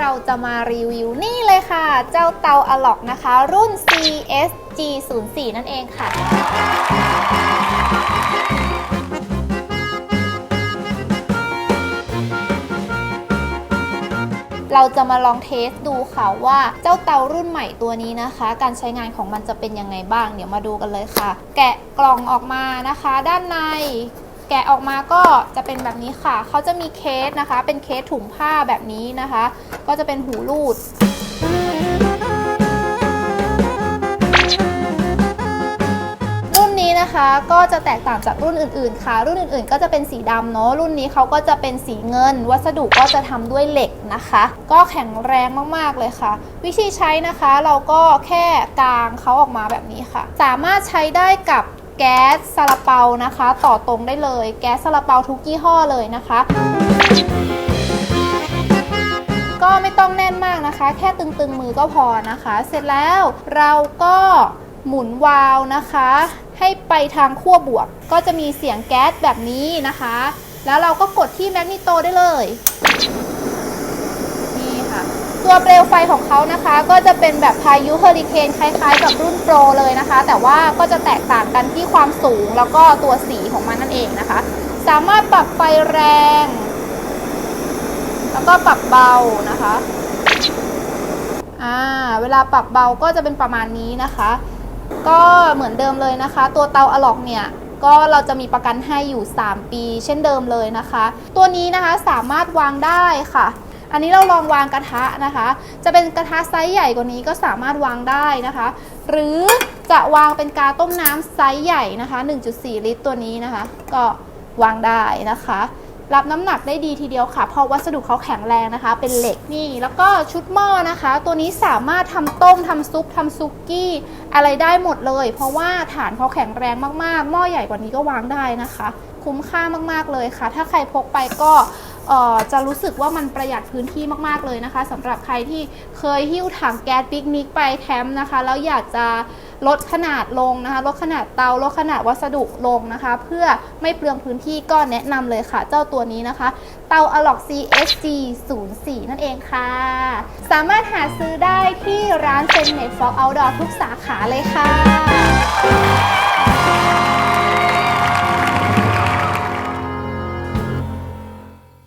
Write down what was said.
เราจะมารีวิวนี่เลยค่ะ เจ้าเตาอะล็อกนะคะ รุ่น CSG 0 4 นั่นเองค่ะเราจะมาลองเทสดูค่ะว่าเจ้าเตารุ่นใหม่ตัวนี้นะคะ การใช้งานของมันจะเป็นยังไงบ้าง เดี๋ยวมาดูกันเลยค่ะ แกะกล่องออกมานะคะ ด้านใน แกะออกมาก็จะเป็นแบบนี้ค่ะ เขาจะมีเคสนะคะ เป็นเคสถุงผ้าแบบนี้นะคะ ก็จะเป็นหูรูดรุ่นนี้นะคะก็จะแตกต่างจากรุ่นอื่นๆ ค่ะ รุ่นอื่นๆ ก็จะเป็นสีดำเนาะ รุ่นนี้เขาก็จะเป็นสีเงิน วัสดุก็จะทำด้วยเหล็กนะคะ ก็แข็งแรงมากๆเลยค่ะ วิธีใช้นะคะเราก็แค่กางเขาออกมาแบบนี้ค่ะ สามารถใช้ได้กับ แก๊สซาลาเปานะคะ ต่อตรงได้เลย แก๊สซาลาเปาทุกยี่ห้อเลยนะคะ ก็ไม่ต้องแน่นมากนะคะ แค่ตึงๆมือก็พอนะคะ เสร็จแล้วเราก็หมุนวาล์วนะคะ ให้ไปทางขั้วบวก ก็จะมีเสียงแก๊สแบบนี้นะคะ แล้วเราก็กดที่แมกนิโตได้เลย ตัวเปลวไฟของเขานะคะ ก็จะเป็นแบบพายุเฮอริเคนคล้ายๆ กับรุ่นโปรเลยนะคะ แต่ว่าก็จะแตกต่างกันที่ความสูงแล้วก็ตัวสีของมันนั่นเองนะคะ สามารถปรับไฟแรง แล้วก็ปรับเบานะคะอ่าเวลาปรับเบาก็จะเป็นประมาณนี้นะคะ ก็เหมือนเดิมเลยนะคะ ตัวเตาอะล็อกเนี่ยก็เราจะมีประกันให้อยู่ 3 ปี เช่นเดิมเลยนะคะ ตัวนี้นะคะสามารถวางได้ค่ะ อันนี้เราลองวางกระทะนะคะ จะเป็นกระทะไซส์ใหญ่กว่านี้ก็สามารถวางได้นะคะ หรือจะวางเป็นกาต้มน้ำไซส์ใหญ่นะคะ 1.4 ลิตรตัวนี้นะคะ ก็วางได้นะคะ รับน้ำหนักได้ดีทีเดียวค่ะ เพราะวัสดุเขาแข็งแรงนะคะ เป็นเหล็กนี่ แล้วก็ชุดหม้อนะคะ ตัวนี้สามารถทำต้มทำซุปทำซุกี้ อะไรได้หมดเลย เพราะว่าฐานเขาแข็งแรงมากๆ หม้อใหญ่กว่านี้ก็วางได้นะคะ คุ้มค่ามากๆเลยค่ะ ถ้าใครพกไปก็ จะรู้สึกว่ามันประหยัดพื้นที่มากๆเลยนะคะสำหรับใครที่เคยหิ้วถังแก๊สปิกนิกไปแคมป์นะคะ แล้วอยากจะลดขนาดลงนะคะ ลดขนาดเตา ลดขนาดวัสดุลงนะคะ เพื่อไม่เปลืองพื้นที่ก็แนะนำเลยค่ะ เจ้าตัวนี้นะคะ เตา a l o c CSG 0 4นั่นเองค่ะ สามารถหาซื้อได้ที่ร้านเซนเน็ตฟอกเอาดอทุกสาขาเลยค่ะ